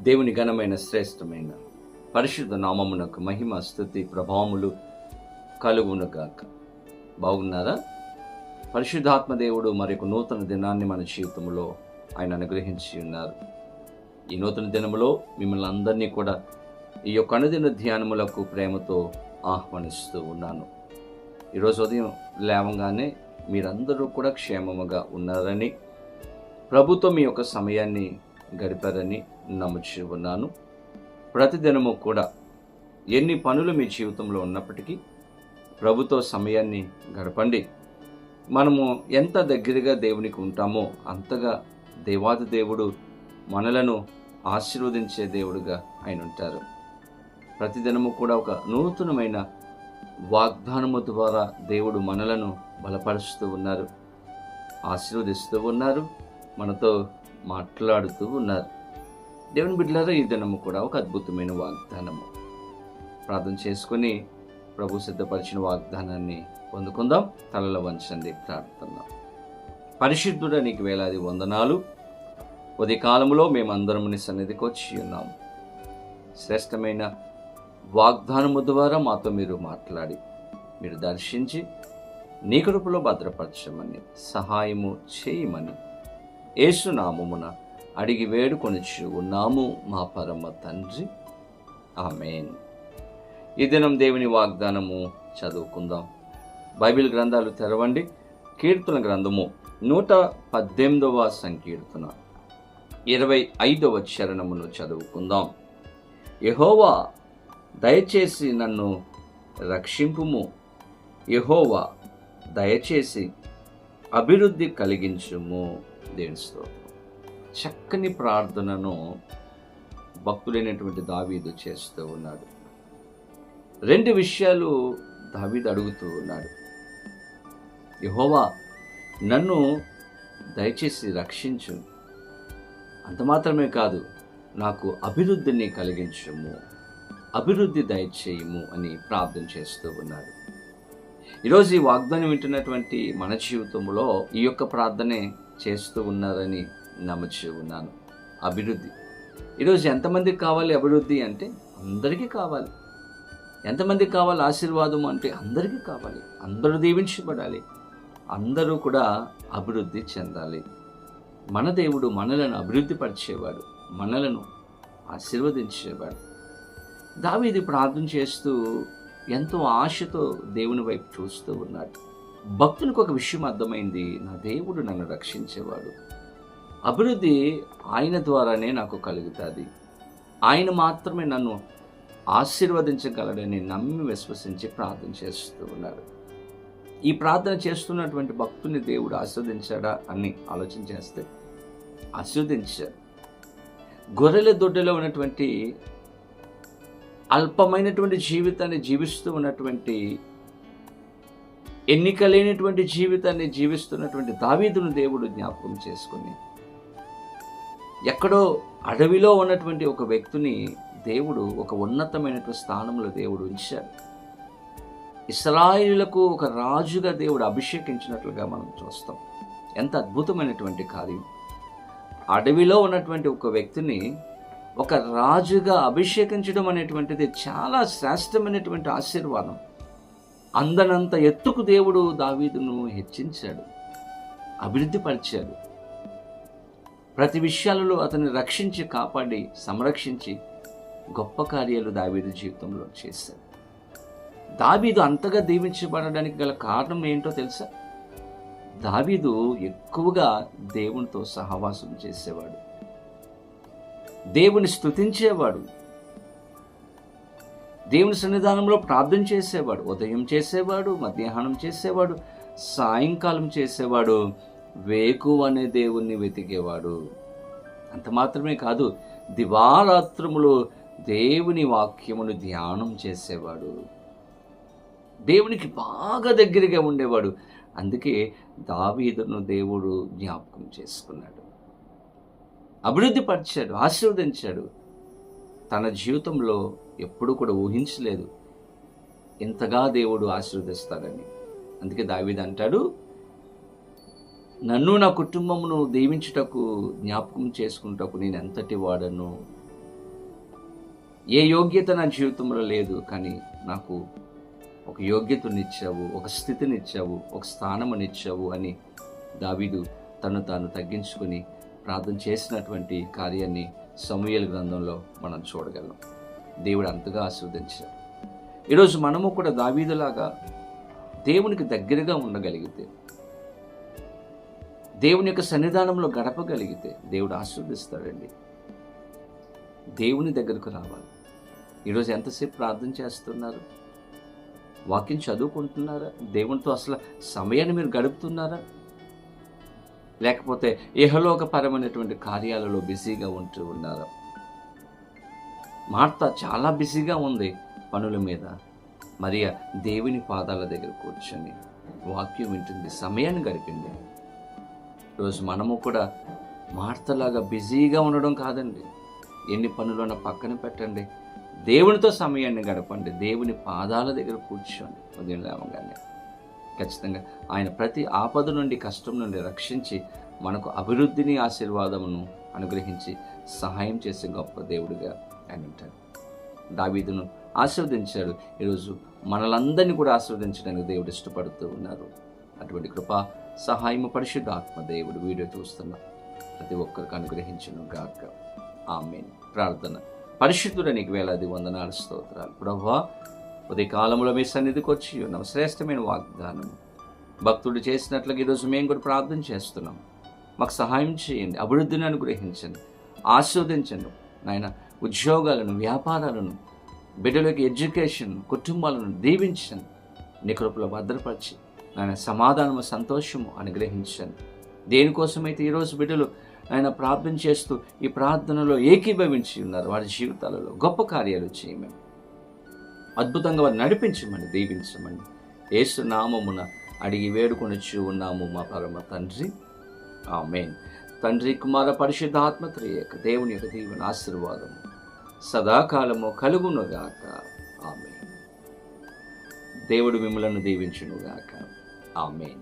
దేవుని ఘనమైన శ్రేష్టమైన పరిశుద్ధ నామమునకు మహిమ స్థుతి ప్రభావములు కలుగునుగాక. బాగున్నారా? పరిశుద్ధాత్మ దేవుడు మరొక నూతన దినాన్ని మన జీవితంలో ఆయన అనుగ్రహించి ఉన్నారు. ఈ నూతన దినములో మిమ్మల్ని అందరినీ కూడా ఈ యొక్క అనుదిన ధ్యానములకు ప్రేమతో ఆహ్వానిస్తూ ఉన్నాను. ఈరోజు ఉదయం లేవగానే మీరందరూ కూడా క్షేమముగా ఉన్నారని ప్రభుత్వం మీ యొక్క సమయాన్ని గడిపారని నమ్ముచి ఉన్నాను ప్రతిదినము కూడా ఎన్ని పనులు మీ జీవితంలో ఉన్నప్పటికీ ప్రభుతో సమయాన్ని గడపండి. మనము ఎంత దగ్గరగా దేవునికి ఉంటామో అంతగా దేవాది దేవుడు మనలను ఆశీర్వదించే దేవుడుగా ఆయన ఉంటారు. ప్రతిదినము కూడా ఒక నూతనమైన వాగ్దానము ద్వారా దేవుడు మనలను బలపరుస్తూ ఉన్నారు. ఆశీర్వదిస్తూ ఉన్నారు. మనతో మాట్లాడుతూ ఉన్నారు. దేవుని బిడ్డలారా ఈ దినము కూడా ఒక అద్భుతమైన వాగ్దానము. ప్రార్థన చేసుకుని ప్రభు సిద్ధపరిచిన వాగ్దానాన్ని పొందుకుందాం. తలలో వంచండి ప్రార్థన పరిశుద్ధుడ నీకు వేలాది వందనాలు. ఉదయకాలంలో మేమందరం నీ సన్నిధికి వచ్చి ఉన్నాం. శ్రేష్టమైన వాగ్దానము ద్వారా మాతో మీరు మాట్లాడి మీరు దర్శించి నీ కృపలో భద్రపరచమని సహాయము చేయమని ఏసునామమున అడిగి వేడుకొనిచ్చు ఉన్నాము మా పరమ తండ్రి. ఆమెన్. ఈ దినం దేవుని వాగ్దానము చదువుకుందాం. బైబిల్ గ్రంథాలు తెరవండి. కీర్తన గ్రంథము నూట పద్దెనిమిదవ సంకీర్తన. ఇరవై ఐదవ చరణమును చదువుకుందాం. యహోవా దయచేసి నన్ను రక్షింపుము. యహోవా దయచేసి అభివృద్ధి కలిగించుము. దేవుని స్తోత్రం. చక్కని ప్రార్థనను భక్తుడైనటువంటి దావీదు చేస్తూ ఉన్నాడు. రెండు విషయాలు దావీదు అడుగుతూ ఉన్నాడు. యహోవా నన్ను దయచేసి రక్షించు. అంత మాత్రమే కాదు నాకు అభివృద్ధిని కలిగించము. అభివృద్ధి దయచేయము అని ప్రార్థన చేస్తూ ఉన్నాడు. ఈరోజు ఈ వాగ్దానం వింటున్నటువంటి మన జీవితంలో ఈ యొక్క ప్రార్థనే చేస్తూ ఉన్నారని నమ్ముచు ఉన్నాను అభివృద్ధి. ఈరోజు ఎంతమందికి కావాలి అభివృద్ధి అంటే అందరికీ కావాలి. ఎంతమందికి కావాలి ఆశీర్వాదం అంటే అందరికీ కావాలి. అందరూ దీవించబడాలి. అందరూ కూడా అభివృద్ధి చెందాలి. మన దేవుడు మనలను అభివృద్ధి పరిచేవాడు మనలను ఆశీర్వదించేవాడు. దావీది ప్రార్థన చేస్తూ ఎంతో ఆశతో దేవుని వైపు చూస్తూ ఉన్నాడు. భక్తునికి ఒక విషయం అర్థమైంది. నా దేవుడు నన్ను రక్షించేవాడు. అభివృద్ధి ఆయన ద్వారానే నాకు కలుగుతుంది. ఆయన మాత్రమే నన్ను ఆశీర్వదించగలడని నమ్మి విశ్వసించి ప్రార్థన చేస్తూ ఉన్నాడు ఈ ప్రార్థన చేస్తున్నటువంటి భక్తుని దేవుడు ఆస్వాదించాడా అని ఆలోచన చేస్తే ఆస్వాదించాడు గొర్రెల దొడ్డలో ఉన్నటువంటి అల్పమైనటువంటి జీవితాన్ని జీవిస్తూ ఉన్నటువంటి ఎన్నిక లేనటువంటి జీవితాన్ని జీవిస్తున్నటువంటి దావీదును దేవుడు జ్ఞాపకం చేసుకుని ఎక్కడో అడవిలో ఉన్నటువంటి ఒక వ్యక్తిని దేవుడు ఒక ఉన్నతమైనటువంటి స్థానంలో దేవుడు ఉంచాడు. ఇస్రాయిలకు ఒక రాజుగా దేవుడు అభిషేకించినట్లుగా మనం చూస్తాం. ఎంత అద్భుతమైనటువంటి కార్యం. అడవిలో ఉన్నటువంటి ఒక వ్యక్తిని ఒక రాజుగా అభిషేకించడం అనేటువంటిది చాలా శ్రేష్టమైనటువంటి ఆశీర్వాదం. అందనంత ఎత్తుకు దేవుడు దావీదును హెచ్చించాడు. అభివృద్ధి పరిచాడు. ప్రతి విషయాలలో అతన్ని రక్షించి కాపాడి సంరక్షించి గొప్ప కార్యాలు దావీదు జీవితంలో చేశాడు. దావీదు అంతగా దీవించబడడానికి గల కారణం ఏంటో తెలుసా? దావీదు ఎక్కువగా దేవునితో సహవాసం చేసేవాడు. దేవుని స్తుతించేవాడు. దేవుని సన్నిధానంలో ప్రార్థన చేసేవాడు ఉదయం చేసేవాడు మధ్యాహ్నం చేసేవాడు సాయంకాలం చేసేవాడు. వేకు అనే దేవుణ్ణి వెతికేవాడు. అంత మాత్రమే కాదు దివారాత్రములు దేవుని వాక్యమును ధ్యానం చేసేవాడు. దేవునికి బాగా దగ్గరగా ఉండేవాడు. అందుకే దావీదును దేవుడు జ్ఞాపకం చేసుకున్నాడు. అభివృద్ధి పరిచాడు ఆశీర్వదించాడు. తన జీవితంలో ఎప్పుడూ కూడా ఊహించలేదు. ఇంతగా దేవుడు ఆశీర్వదిస్తాడని. అందుకే దావీదు అంటాడు నన్ను నా కుటుంబమును దీవించుటకు జ్ఞాపకం చేసుకుంటకు నేను ఎంతటి వాడను? ఏ యోగ్యత నా జీవితంలో లేదు కానీ నాకు ఒక యోగ్యతనిచ్చావు ఒక స్థితినిచ్చావు ఒక స్థానమునిచ్చావు అని దావీదు తను తాను తగ్గించుకుని ప్రార్థన చేసినటువంటి కార్యాన్ని సమూహల గ్రంథంలో మనం చూడగలం. దేవుడు అంతగా ఆస్వాదించాడు. ఈరోజు మనము కూడా దావీదులాగా దేవునికి దగ్గరగా ఉండగలిగితే దేవుని యొక్క సన్నిధానంలో గడపగలిగితే దేవుడు ఆశీర్వదిస్తాడండి. దేవుని దగ్గరకు రావాలి. ఈరోజు ఎంతసేపు ప్రార్థన చేస్తున్నారు? వాక్యం చదువుకుంటున్నారా? దేవునితో అసలు సమయాన్ని మీరు గడుపుతున్నారా? లేకపోతే ఇహలోకపరమైనటువంటి కార్యాలలో బిజీగా ఉంటూ ఉన్నారా? మార్త చాలా బిజీగా ఉంది పనుల మీద. మరియా దేవుని పాదాల దగ్గర కూర్చొని వాక్యం వింటుంది సమయాన్ని గడిపింది. ఈరోజు మనము కూడా మార్తలాగా బిజీగా ఉండడం కాదండి. ఎన్ని పనులున్న పక్కన పెట్టండి. దేవునితో సమయాన్ని గడపండి. దేవుని పాదాల దగ్గర కూర్చోండి. ఉదయం లేవగానే ఖచ్చితంగా ఆయన ప్రతి ఆపద నుండి కష్టం నుండి రక్షించి మనకు అభివృద్ధిని ఆశీర్వాదమును అనుగ్రహించి సహాయం చేసే గొప్ప దేవుడిగా ఆయన ఉంటాడు. దావీదును ఆశీర్వదించాడు ఈరోజు మనలందరినీ కూడా ఆశీర్వదించడానికి దేవుడు ఇష్టపడుతూ ఉన్నారు. అటువంటి కృప సహాయము పరిశుద్ధ ఆత్మ దేవుడు వీడియో చూస్తున్న ప్రతి ఒక్కరికి అనుగ్రహించను గాక. ఆమె ప్రార్థన. పరిశుద్ధుడ నీకు వేలాది వందనాలు స్తోత్రాలు. ప్రభా ఉదయ కాలంలో మీ సన్నిధికి వచ్చి ఉన్నాం శ్రేష్టమైన వాగ్దానం భక్తుడు చేసినట్లుగా ఈరోజు మేము కూడా ప్రార్థన చేస్తున్నాం. మాకు సహాయం చేయండి అభివృద్ధిని అనుగ్రహించండి ఆస్వాదించండి. నాయన ఉద్యోగాలను వ్యాపారాలను బిడ్డలకి ఎడ్యుకేషన్ కుటుంబాలను దీవించండి. నీ కృపలో భద్రపరిచి ఆయన సమాధానము సంతోషము అనుగ్రహించండి దేనికోసమైతే ఈరోజు బిడ్డలు ఆయన ప్రార్థన చేస్తూ ఈ ప్రార్థనలో ఏకీభవించి ఉన్నారు వారి జీవితాలలో గొప్ప కార్యాలు చేయమని. అద్భుతంగా వారు నడిపించమని దీవించమని. ఏసు నామమున అడిగి వేడుకొనిచ్చి ఉన్నాము మా పరమ తండ్రి. ఆమెన్. తండ్రి కుమార పరిశుద్ధాత్మ యొక్క దేవుని యొక్క దీవెన ఆశీర్వాదము సదాకాలము కలుగునుగాక ఆమె దేవుడు మిమ్మలను దీవించునుగాక ఆమెన్